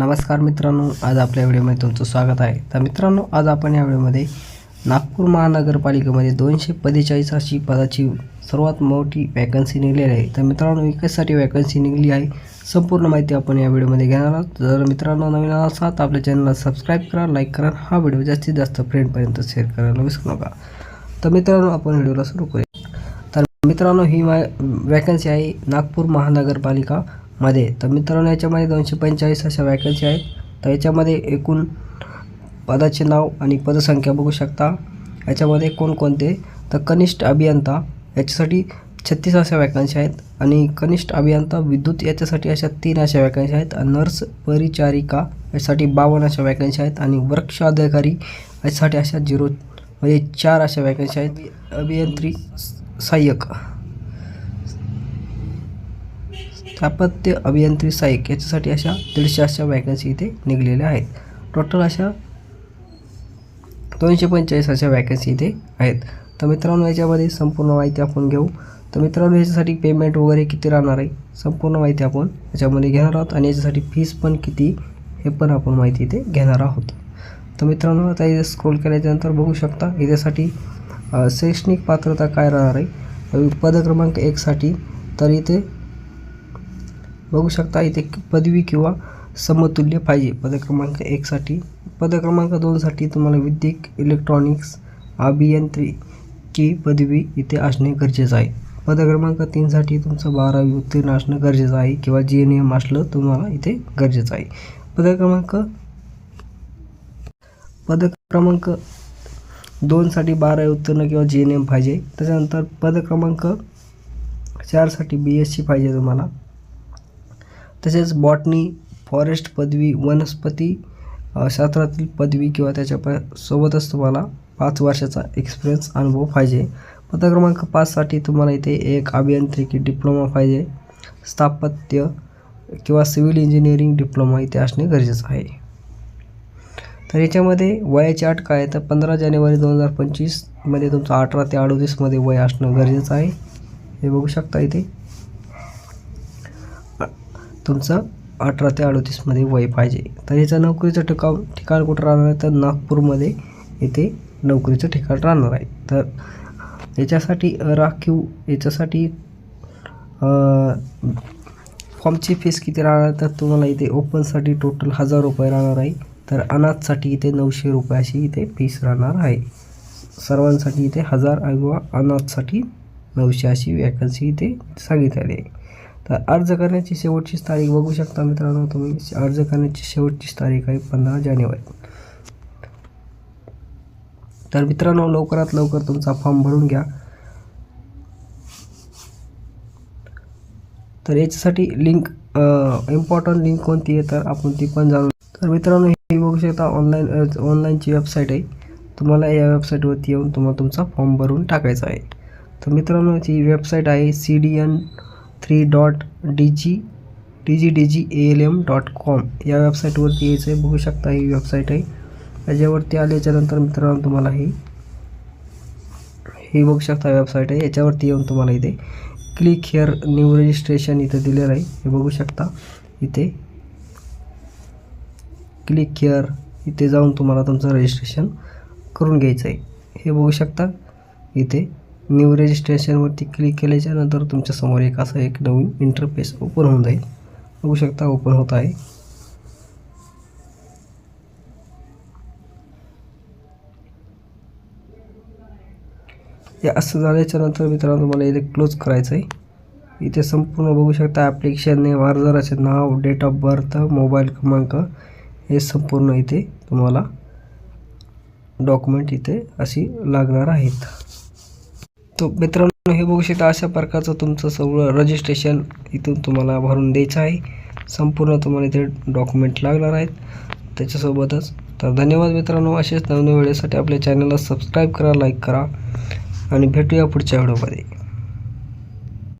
नमस्कार मित्रांनो आज आपल्या व्हिडिओमध्ये तुमचं स्वागत आहे. तर मित्रांनो आज आपण या व्हिडिओमध्ये नागपूर महानगरपालिकेमध्ये दोनशे पंचेचाळीस अशी पदाची सर्वात मोठी वॅकन्सी निघलेली आहे. तर मित्रांनो एकासाठी वॅकन्सी निघली आहे. संपूर्ण माहिती आपण या व्हिडिओमध्ये घेणार आहोत. जर मित्रांनो नवीन असाल तर आपल्या चॅनलला सबस्क्राईब करा लाईक करा हा व्हिडिओ जास्तीत जास्त फ्रेंडपर्यंत शेअर करायला विसरू नका. तर मित्रांनो आपण व्हिडिओला सुरू करूया. तर मित्रांनो ही मा वॅकन्सी आहे नागपूर महानगरपालिका मध्ये. तर मित्रांनो याच्यामध्ये दोनशे पंचेचाळीस अशा वॅकन्सी आहेत. तर याच्यामध्ये एकूण पदाचे नाव आणि पदसंख्या बघू शकता. याच्यामध्ये कोणकोणते? तर कनिष्ठ अभियंता याच्यासाठी छत्तीस अशा वॅकन्सी आहेत आणि कनिष्ठ अभियंता विद्युत याच्यासाठी अशा तीन अशा वॅकन्सी आहेत. नर्स परिचारिका यासाठी बावन्न अशा वॅकन्सी आहेत. आणि वृक्ष अधिकारी याच्यासाठी अशा झिरो म्हणजे चार अशा वॅकन्सी आहेत. अभियंत्री सहाय्यक. स्थापत्य अभियांत्रिकी सहाय्यक याच्यासाठी अशा दीडशे अशा वॅकन्सी इथे निघलेल्या आहेत. टोटल अशा दोनशे पंचेचाळीस अशा वॅकन्सी इथे आहेत. तर मित्रांनो याच्यामध्ये संपूर्ण माहिती आपण घेऊ. तर मित्रांनो याच्यासाठी पेमेंट वगैरे किती राहणार आहे? संपूर्ण माहिती आपण याच्यामध्ये घेणार आहोत. आणि याच्यासाठी फीस पण किती हे पण आपण माहिती इथे घेणार आहोत. तर मित्रांनो आता इथे स्क्रोल केल्याच्यानंतर बघू शकता याच्यासाठी शैक्षणिक पात्रता काय राहणार आहे? पद क्रमांक एकसाठी तर इथे बघू शकता इथे पदवी किंवा समतुल्य पाहिजे. पदक्रमांक एकसाठी पदक्रमांक दोनसाठी तुम्हाला विद्युत इलेक्ट्रॉनिक्स अभियांत्रिकी पदवी इथे असणे गरजेचं आहे. पदक्रमांक तीनसाठी तुमचं बारावी उत्तीर्ण असणं गरजेचं आहे किंवा जी एन एम असलं तुम्हाला इथे गरजेचं आहे. पदक्रमांक पदक्रमांक पद क्रमांक दोनसाठी बारावी उत्तीर्ण किंवा जी एन एम पाहिजे. त्याच्यानंतर पदक्रमांक चारसाठी बी एस सी पाहिजे तुम्हाला. तसेच बॉटनी फॉरेस्ट पदवी वनस्पती शास्त्रातील पदवी किंवा त्याच्या प सोबतच तुम्हाला पाच वर्षाचा एक्सपिरियन्स अनुभव पाहिजे. पत्र क्रमांक पाचसाठी तुम्हाला इथे एक अभियांत्रिकी डिप्लोमा पाहिजे. स्थापत्य किंवा सिव्हिल इंजिनिअरिंग डिप्लोमा इथे असणे गरजेचं आहे. तर याच्यामध्ये वयाची अट काय आहे? तर पंधरा जानेवारी दोन हजार पंचवीसमध्ये तुमचं अठरा ते अडोतीसमध्ये वय असणं गरजेचं आहे. हे बघू शकता इथे. तुमचं अठरा ते अडतीसमध्ये वय पाहिजे. तर याचं नोकरीचं ठिकाण ठिकाण कुठं राहणार आहे? तर नागपूरमध्ये येथे नोकरीचं ठिकाण राहणार आहे. तर याच्यासाठी राखीव याच्यासाठी फॉर्मची फीस किती राहणार तर तुम्हाला इथे ओपनसाठी टोटल हजार रुपये राहणार आहे. तर अनाथसाठी इथे नऊशे रुपये अशी इथे फीस राहणार आहे. सर्वांसाठी इथे हजार किंवा अनाथसाठी नऊशे अशी वॅकन्सी इथे सांगितलेली आहे. तर अर्ज करण्याची शेवटची तारीख बघू शकता मित्रांनो तुम्ही. अर्ज करण्याची शेवटची तारीख आहे पंधरा जानेवारी. तर मित्रांनो लवकरात लवकर तुमचा फॉर्म भरून घ्या. तर याच्यासाठी लिंक इम्पॉर्टंट लिंक कोणती आहे तर आपण ती पण जाणून तर मित्रांनो हे बघू शकता ऑनलाईन ऑनलाईनची वेबसाईट आहे. तुम्हाला या वेबसाईटवरती येऊन तुम्हाला तुमचा फॉर्म भरून टाकायचा आहे. तर मित्रांनो ती वेबसाईट आहे C D N three dot D G D G D G A L M dot com या वेबसाईटवरती यायचं आहे बघू शकता ही वेबसाईट आहे. याच्यावरती आल्याच्यानंतर मित्रांनो तुम्हाला ही ही बघू शकता वेबसाईट आहे. याच्यावरती येऊन तुम्हाला इथे क्लिक हिअर न्यू रजिस्ट्रेशन इथं दिलेलं आहे. हे बघू शकता इथे. क्लिक हिअर इथे जाऊन तुम्हाला तुमचं रजिस्ट्रेशन करून घ्यायचं आहे हे बघू शकता इथे. न्यू रजिस्ट्रेशनवरती क्लिक केल्याच्यानंतर तुमच्यासमोर एक असा एक नवीन इंटरफेस ओपन होऊन जाईल. बघू शकता ओपन होत आहे. हे असं झाल्याच्यानंतर मित्रांनो तुम्हाला इथे क्लोज करायचं आहे. इथे संपूर्ण बघू शकता ॲप्लिकेशन नेम अर्जराचे नाव डेट ऑफ बर्थ मोबाईल क्रमांक हे संपूर्ण इथे तुम्हाला डॉक्युमेंट इथे अशी लागणार आहेत. तो मित्रांनो हे बघू शकता अशा प्रकारचं तुमचं सगळं रजिस्ट्रेशन इथून तुम्हाला भरून द्यायचं आहे. संपूर्ण तुम्हाला इथे डॉक्युमेंट लागणार आहेत. त्याच्यासोबतच तर धन्यवाद मित्रांनो असेच नवीन वेळेसाठी आपल्या चॅनलला सबस्क्राईब करा लाईक करा आणि भेटूया पुढच्या व्हिडिओमध्ये